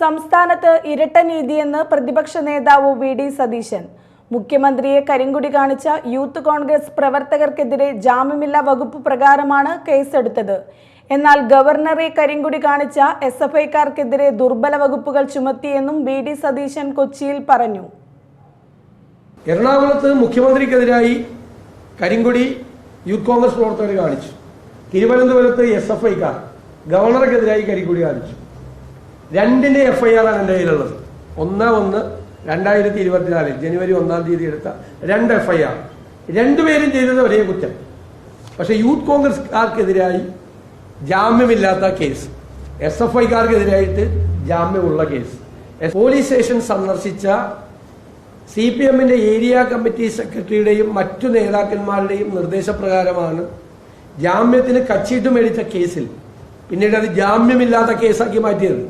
സംസ്ഥാനത്ത് ഇരട്ട നീതിയെന്ന് പ്രതിപക്ഷ നേതാവ് വി ഡി സതീശൻ. മുഖ്യമന്ത്രിയെ കരിങ്കുടി കാണിച്ച യൂത്ത് കോൺഗ്രസ് പ്രവർത്തകർക്കെതിരെ ജാമ്യമില്ലാ വകുപ്പ് പ്രകാരമാണ് കേസെടുത്തത്. എന്നാൽ ഗവർണറെ കരിങ്കുടി കാണിച്ച എസ് എഫ് ഐക്കാർക്കെതിരെ ദുർബല വകുപ്പുകൾ ചുമത്തിയെന്നും വി ഡി സതീശൻ കൊച്ചിയിൽ പറഞ്ഞു. എറണാകുളത്ത് മുഖ്യമന്ത്രിക്കെതിരായി കരിങ്കുടി യൂത്ത് കോൺഗ്രസ് പ്രവർത്തകർ കാണിച്ചു. തിരുവനന്തപുരത്ത് എസ് എഫ് ഐക്കാർ ഗവർണർക്കെതിരായി കരിങ്കുടി കാണിച്ചു. രണ്ടിന്റെ എഫ് ഐ ആറാണ് എന്റെ കയ്യിലുള്ളത്. ഒന്ന് ഒന്ന് രണ്ടായിരത്തി ഇരുപത്തിനാലിൽ ജനുവരി ഒന്നാം തീയതി എടുത്ത രണ്ട് എഫ് ഐ ആർ രണ്ടുപേരും ചെയ്തത് ഒരേ കുറ്റം. പക്ഷെ യൂത്ത് കോൺഗ്രസ്കാർക്കെതിരായി ജാമ്യമില്ലാത്ത കേസ്. എസ് എഫ് ഐക്കാർക്കെതിരായിട്ട് ജാമ്യമുള്ള കേസ്. പോലീസ് സ്റ്റേഷൻ സന്ദർശിച്ച സി പി എമ്മിന്റെ ഏരിയ കമ്മിറ്റി സെക്രട്ടറിയുടെയും മറ്റു നേതാക്കന്മാരുടെയും നിർദ്ദേശപ്രകാരമാണ് ജാമ്യത്തിന് കച്ചിട്ട് മേടിച്ച കേസിൽ. പിന്നീട് അത് ജാമ്യമില്ലാത്ത കേസാക്കി മാറ്റിയത്.